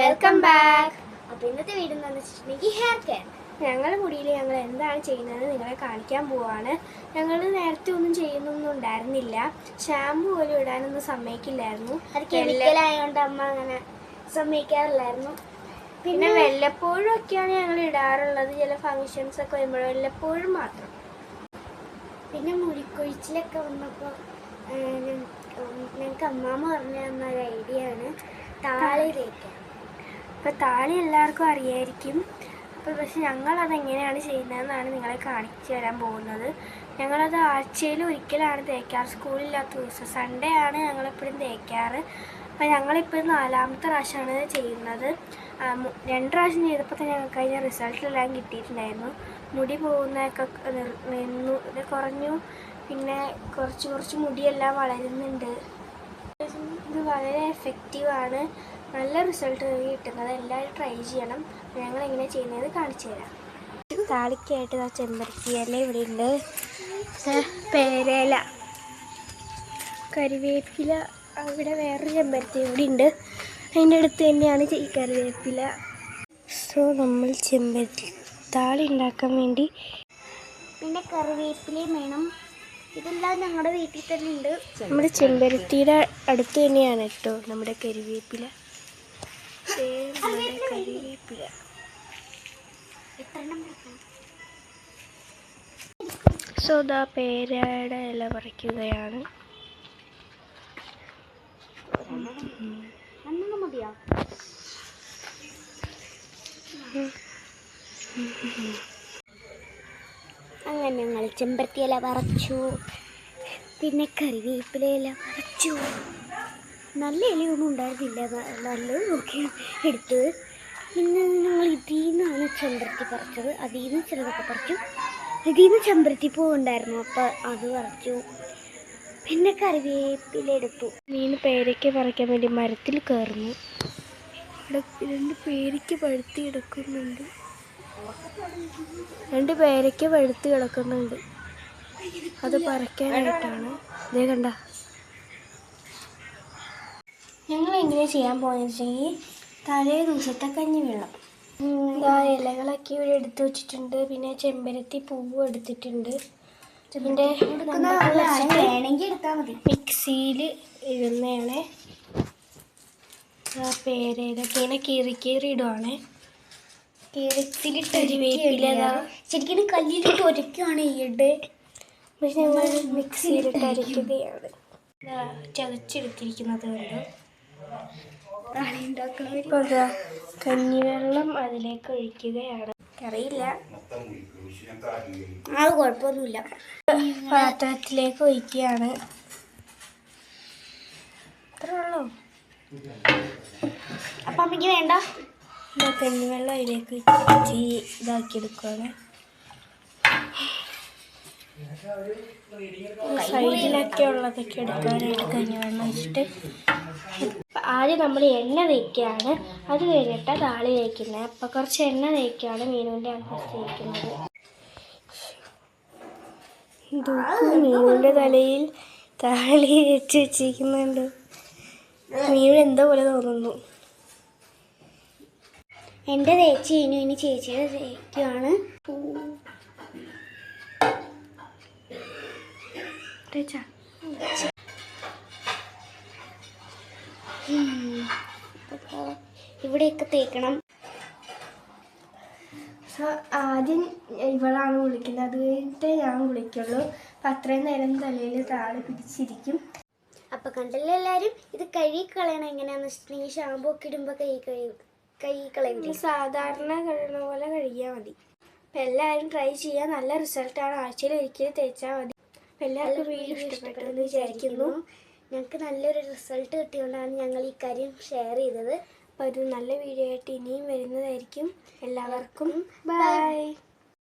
Welcome back അപ്പൊ ഇന്നത്തെ video എന്ന് വെച്ചിട്ടുണ്ടെങ്കിൽ ഹെയർ കെയർ ഞങ്ങളുടെ മുടിയിൽ ഞങ്ങൾ എന്താണ് ചെയ്യുന്നത് നിങ്ങളെ കാണിക്കാൻ പോവാണ്. ഞങ്ങൾ നേരത്തെ ഒന്നും ചെയ്യുന്നൊന്നും ഉണ്ടായിരുന്നില്ല. ഷാമ്പു പോലും ഇടാനൊന്നും സമ്മതിക്കില്ലായിരുന്നു. അത് കെമിക്കലായതുകൊണ്ട് അമ്മ അങ്ങനെ സമ്മതിക്കാറില്ലായിരുന്നു. പിന്നെ വല്ലപ്പോഴും ഒക്കെയാണ് ഞങ്ങൾ ഇടാറുള്ളത്. ചില ഫങ്ഷൻസ് ഒക്കെ വരുമ്പോൾ വല്ലപ്പോഴും മാത്രം. പിന്നെ മുടിക്കൊഴിച്ചിലൊക്കെ വന്നപ്പോൾ ഞങ്ങൾക്ക് അമ്മാമ്മ പറഞ്ഞു തന്ന ഒരു ഐഡിയ ആണ്. താളി തേക്കാൻ. അപ്പോൾ താളി എല്ലാവർക്കും അറിയായിരിക്കും. അപ്പോൾ പക്ഷെ ഞങ്ങളത് എങ്ങനെയാണ് ചെയ്യുന്നതെന്നാണ് നിങ്ങളെ കാണിച്ചു തരാൻ പോകുന്നത്. ഞങ്ങളത് ആഴ്ചയിൽ ഒരിക്കലാണ് തേക്കാറ് സ്കൂളില്ലാത്ത ദിവസം. സൺഡേ ആണ് ഞങ്ങളെപ്പോഴും തേക്കാറ്. അപ്പോൾ ഞങ്ങളിപ്പോൾ നാലാമത്തെ പ്രാവശ്യമാണ് ചെയ്യുന്നത്. രണ്ട് പ്രാവശ്യം ചെയ്തപ്പോൾ തന്നെ ഞങ്ങൾക്ക് അതിന്റെ റിസൾട്ടെല്ലാം കിട്ടിയിട്ടുണ്ടായിരുന്നു. മുടി പോകുന്നതൊക്കെ നിന്നു. കുറഞ്ഞു. പിന്നെ കുറച്ച് കുറച്ച് മുടിയെല്ലാം വളരുന്നുണ്ട്. ഇത് വളരെ എഫക്റ്റീവാണ് നല്ല റിസൾട്ട് കിട്ടുന്നത് എല്ലാവരും ട്രൈ ചെയ്യണം. ഞങ്ങൾ എങ്ങനെ ചെയ്യുന്നത് കാണിച്ചു തരാം. താളിക്കായിട്ട് ആ ചെമ്പരത്തി ഇവിടെ ഉണ്ട്. പേരേല കരിവേപ്പില അവിടെ വേറൊരു ചെമ്പരത്തി കൂടി ഉണ്ട്. അതിന്റെ അടുത്ത് തന്നെയാണ് ഈ കറിവേപ്പില. സോ നമ്മൾ ചെമ്പരത്തി താളി ഉണ്ടാക്കാൻ വേണ്ടി പിന്നെ കറിവേപ്പിലയും വേണം. ഇതെല്ലാം ഞങ്ങളുടെ വീട്ടിൽ തന്നെ ഉണ്ട്. നമ്മുടെ ചെമ്പരത്തിയുടെ അടുത്ത് തന്നെയാണ് കേട്ടോ നമ്മുടെ കരിവേപ്പില കരിവേപ്പില? സോ ദാ പേരയുടെ ഇല പറിക്കുകയാണ്. അങ്ങനെ ഞങ്ങൾ ചെമ്പരത്തി ഇല പറിച്ചു. പിന്നെ കറിവേപ്പില ഇല പറിച്ചു. നല്ല ഇലയൊന്നും ഉണ്ടായിരുന്നില്ല. നല്ല നല്ലത് നോക്കി എടുത്തത്. പിന്നെ ഞങ്ങൾ ഇതിൽ നിന്നാണ് ചെമ്പരത്തി പറിച്ചത്. അതിൽ നിന്ന് ചിലതൊക്കെ പറിച്ചു. ഇതിൽ നിന്ന് ചെമ്പരത്തി പൂ ഉണ്ടായിരുന്നു അപ്പോൾ അത് പറിച്ചു. പിന്നെ കറിവേപ്പില എടുത്തു. മീൻ പേരയ്ക്ക് പറിക്കാൻ വേണ്ടി മരത്തിൽ കയറുന്നു. രണ്ട് പേരയ്ക്ക് പഴുത്തി കിടക്കുന്നുണ്ട്. രണ്ട് പേരയ്ക്ക് പഴുത്തി കിടക്കുന്നുണ്ട്. അത് പറിക്കാനായിട്ടാണ്. ഇതേ കണ്ട. ഞങ്ങൾ എങ്ങനെ ചെയ്യാൻ പോകുന്നത് വെച്ചെങ്കിൽ തലേ ദിവസത്തെ കഞ്ഞി വെള്ളം. ഇതാ ഇലകളൊക്കെ ഇവിടെ എടുത്തു വെച്ചിട്ടുണ്ട്. പിന്നെ ചെമ്പരത്തി പൂവ് എടുത്തിട്ടുണ്ട്. ഇതിന്റെ മിക്സിയിൽ ഇടുന്നതാണ്. പേരയിലൊക്കെ ഇങ്ങനെ കീറി കീറി ഇടുവാണേ. ശരിക്കും കല്ലിലിട്ട് ഒരയ്ക്കുവാണ് ഈയിടെ പക്ഷെ ഞങ്ങൾ മിക്സിയിലിട്ട് അരയ്ക്കുകയാണ്. ചതച്ചെടുത്തിരിക്കുന്നത് കണ്ടു? കഞ്ഞിവെള്ളം അതിലേക്ക് ഒഴിക്കുകയാണ് അറിയില്ല അത് കുഴപ്പമൊന്നുമില്ല. പാത്രത്തിലേക്ക് ഒഴിക്കുകയാണ് അത്രയുള്ളൂ ഉള്ളൂ. അപ്പം അമ്മയ്ക്ക് വേണ്ട. കഞ്ഞിവെള്ളം അതിലേക്ക് ഒഴിച്ച് ഇതാക്കി എടുക്കുകയാണ് സൈഡിലൊക്കെ ഉള്ളതൊക്കെ എടുക്കാനായിട്ട് കഞ്ഞിവെള്ളം വെച്ചിട്ട് ആദ്യം നമ്മൾ എണ്ണ തേക്കുകയാണ് അത് കഴിഞ്ഞിട്ട് താളി തേക്കുന്നത്. അപ്പം കുറച്ച് എണ്ണ തേക്കുകയാണ് മീനുവിന്റെ അടുത്ത് തേക്കുന്നത് മീനുവിന്റെ തലയിൽ താളി വെച്ച് വെച്ചിരിക്കുന്നുണ്ട്. മീനു എന്തോ പോലെ തോന്നുന്നു. എന്റെ തേച്ച് ഇനി ഇനി ചേച്ചിയുടെ തേക്കുവാണ്. തേച്ചാ ഇവിടെയൊക്കെ തേക്കണം. സോ ആദ്യം ഇവളാണ് വിളിക്കുന്നത്. അത് കഴിഞ്ഞിട്ടേ ഞാൻ വിളിക്കുള്ളൂ. അപ്പം അത്രയും നേരം തലയിൽ താഴെ പിടിച്ചിരിക്കും. അപ്പം കണ്ടല്ലോ എല്ലാവരും ഇത് കഴുകി കളയണം. എങ്ങനെയാണെന്ന് വെച്ചിട്ടുണ്ടെങ്കിൽ ഷാമ്പു ഒക്കെ ഇടുമ്പോൾ കൈ കഴുകി കൈ കളയും. സാധാരണ കഴുകുന്ന പോലെ കഴുകിയാൽ മതി. അപ്പം എല്ലാവരും ട്രൈ ചെയ്യാൻ നല്ല റിസൾട്ടാണ് ആഴ്ചയിൽ ഒരിക്കലും തേച്ചാൽ മതി. അപ്പം എല്ലാവർക്കും വീഡിയോ ഇഷ്ടപ്പെട്ടെന്ന് വിചാരിക്കുന്നു. ഞങ്ങൾക്ക് നല്ലൊരു റിസൾട്ട് കിട്ടിയതുകൊണ്ടാണ് ഞങ്ങൾ ഈ കാര്യം ഷെയർ ചെയ്തത്. അപ്പോൾ ഒരു നല്ല വീഡിയോ ആയിട്ട് ഇനിയും വരുന്നതായിരിക്കും. എല്ലാവർക്കും ബൈ